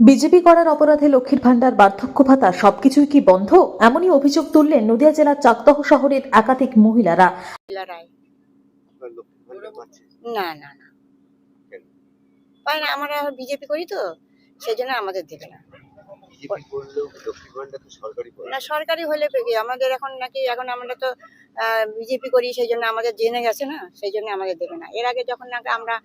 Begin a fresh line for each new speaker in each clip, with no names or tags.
BJP করার অপরাধে লক্ষ্মীর ভাণ্ডার বার্ধক্য ভাতা সবকিছুই কি বন্ধ? এমনই অভিযোগ তুললেন নদিয়া জেলার চাকদহ শহরের একাধিক মহিলারা।
না না না? পাই না আমরা বিজেপি করি তো সেই জন্য আমাদের দেবে না। না সরকারি হলে কি আমাদের এখন নাকি এখন আমরা তো বিজেপি করি সেই জন্য আমাদের জেনে গেছে না সেই জন্য আমাদের দেবে না। এর আগে যখন নাকি আমরা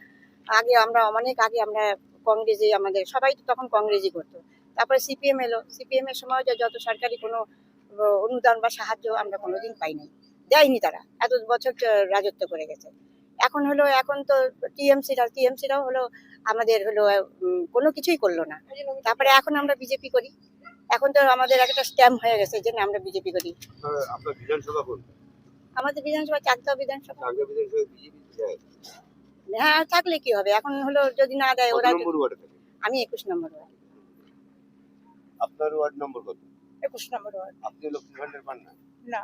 আগে আমরা অনেক আগে আমরা কংগ্রেসই আমাদের সবাই তো তখন কংগ্রেসই করতো। তারপরে সিপিএম এলো। সিপিএম এর সময় যে যত সরকারি কোনো অনুদান বা সাহায্য আমরা কোনোদিন পাই নাই। দেয়নি তারা। এত বছর রাজত্ব করে গেছে। এখন হলো এখন তো টিএমসিরা টিএমসিরাও হলো আমাদের হলো কোনো কিছুই করল না। তারপরে এখন আমরা বিজেপি করি। এখন তো আমাদের একটা স্ট্যাম্প হয়ে গেছে যে না আমরা বিজেপি করি। আমাদের বিধানসভা চাকদা বিধানসভা।
বিজেপি
হ্যাঁ থাকলে কি হবে? এখন হলো যদি না দেয় ওরা আমি একুশ নম্বর ওয়ার্ড।
আপনার ওয়ার্ড নম্বর কত?
একুশ নম্বর ওয়ার্ড।
আপনি লক্ষ্মী ভান্ডার পান না?
না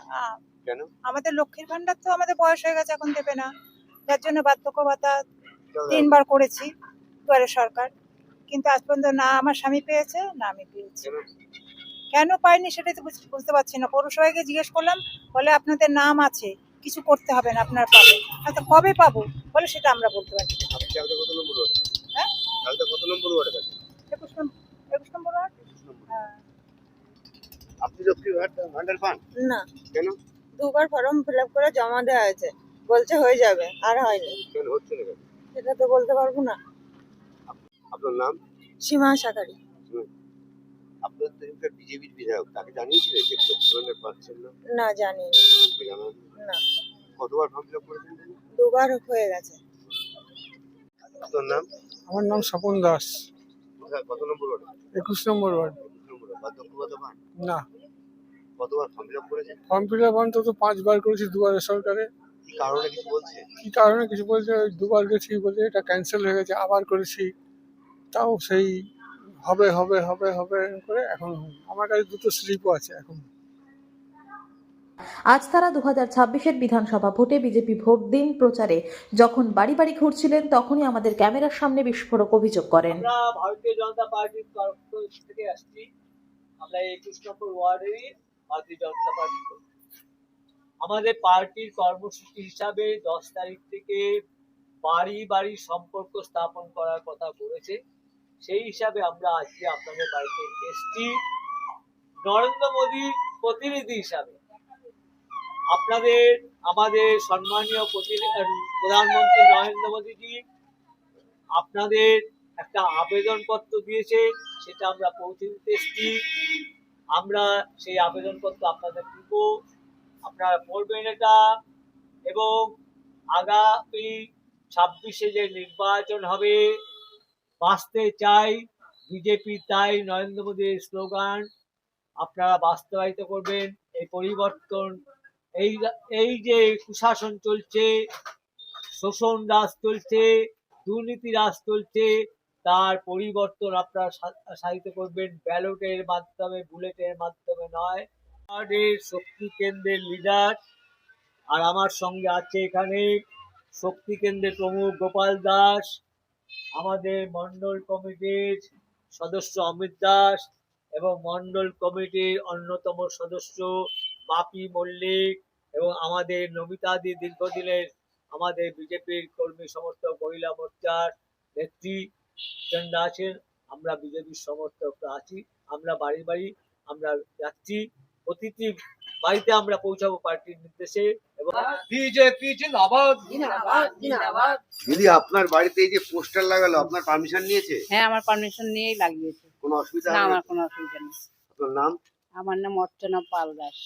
কেন?
আমাদের লক্ষ্মীর ভান্ডার তো আমাদের বয়স হয়ে গেছে এখন দেবে না। যার জন্য বার্ধক্য ভাতা তিনবার করেছি দুয়ারে সরকার। কিন্তু আজ পর্যন্ত না আমার স্বামী পেয়েছে না আমি পেয়েছি।
কেন?
পাইনি সেটাই তো বুঝ- বুঝতে পারছি না। পৌরসভাকে জিজ্ঞেস করলাম বলে আপনাদের নাম আছে কিছু করতে হবে না আপনার পাবেন আচ্ছা কবে পাবো? বলে সেটা আমরা বলতে।
আপনি কত
হ্যাঁ?
কত নম্বর ওয়ার্ডে থাকেন
একুশ নম্বর একুশ নম্বর ওয়ার্ড? হ্যাঁ।
আপনি লক্ষ্মী ভান্ডার- ভান্ডার পান?
না।
কেন?
দুবার ফর্ম ফিল আপ করে জমা দেওয়া হয়েছে। বলছে হয়ে যাবে আর হয়নি।
কেন হচ্ছে না
সেটা তো বলতে পারব না।
আপনার নাম?
সীমা শাকারি
আপনার তো এখানকার বিজেপির বিধায়ক তাকে জানিয়েছিলেন যে লক্ষ্মী ভান্ডার পাচ্ছেন না?
না জানি না।
কতবার ফর্ম ফিল আপ করেছেন?
দুবার হয়ে গেছে।
আপনার নাম?
আমার নাম স্বপন দাস।
কোথায়? কত নম্বর
একুশ নম্বর ওয়ার্ড।
একুশ নম্বর ওয়ার্ড। পান
না।
কতবার ফর্ম ফিল আপ করেছেন?
ফর্ম ফিল আপ অন্তত পাঁচবার করেছি দুবারে সরকারে।
কি কারণে কিছু বলছে?
কি কারণে কিছু বলছে? ওই দুবার গেছি বলছে এটা ক্যান্সেল হয়ে গেছে আবার করেছি। তাও সেই হবে হবে হবে হবে করে এখন আমার কাছে দুটো স্লিপও আছে এখন।
আজ তারা দু হাজার ছাব্বিশের বিধানসভা ভোটে বিজেপি ভোট দিন প্রচারে যখন বাড়ি বাড়ি ঘুরছিলেন, তখনই আমাদের ক্যামেরার সামনে বিস্ফোরক অভিযোগ করেন।
ভারতীয় জনতা পার্টির তরফ থেকে আসছি। আমরা ভারতীয় জনতা পার্টি আমাদের পার্টির কর্মসূচি হিসাবে দশ তারিখ থেকে বাড়ি বাড়ি সম্পর্ক স্থাপন করার কথা বলেছে। সেই হিসাবে আমরা আজকে আপনাদের বাড়িতে এসছি। নরেন্দ্র মোদীর প্রতিনিধি হিসাবে আপনাদের আমাদের সম্মানীয় প্রধানমন্ত্রী নরেন্দ্র মোদীজি, আপনাদের একটা আবেদনপত্র দিয়েছে, সেটা আমরা পৌঁছে দিতে এসেছি। আমরা সেই আবেদনপত্র আপনাদের দিব। আপনারা পড়বেন এটা এবং আগামী ছাব্বিশে যে নির্বাচন হবে, বাঁচতে চাই বিজেপি, তাই নরেন্দ্র মোদীর স্লোগান। আপনারা বাস্তবায়িত করবেন। এই পরিবর্তন এই এই যে কুশাসন চলছে, শোষণ রাজ চলছে, দুর্নীতি রাজ চলছে, তার পরিবর্তন আপনারা সা- সাধিত করবেন ব্যালটের মাধ্যমে, বুলেটের মাধ্যমে নয়। ওয়ার্ডের শক্তি কেন্দ্রের লিডার আর আমার সঙ্গে আছে এখানে শক্তি কেন্দ্রের প্রমুখ গোপাল দাস, আমাদের মন্ডল কমিটির সদস্য অমিত দাস এবং মন্ডল কমিটির অন্যতম সদস্য বাপি মল্লিক এবং আমাদের নমিতাদি দীর্ঘদিনের আমাদের বিজেপির কর্মী সমর্থক মহিলা মোর্চার নেত্রী চন্দ্রা আছেন। আমরা বিজেপির সমর্থক আছি। আমরা বাড়ি বাড়ি আমরা যাচ্ছি। প্রতিটি বাড়িতে আমরা পৌঁছাবো পার্টির নির্দেশে এবং বিজেপি জিন্দাবাদ।
দিদি আপনার বাড়িতে এই যে পোস্টার লাগালো আপনার পারমিশন নিয়েছে?
হ্যাঁ আমার পারমিশন নিয়েই লাগিয়েছে।
কোনো অসুবিধা
না আমার কোনো অসুবিধা নেই।
আপনার নাম?
আমার নাম অর্চনা পাল দাস।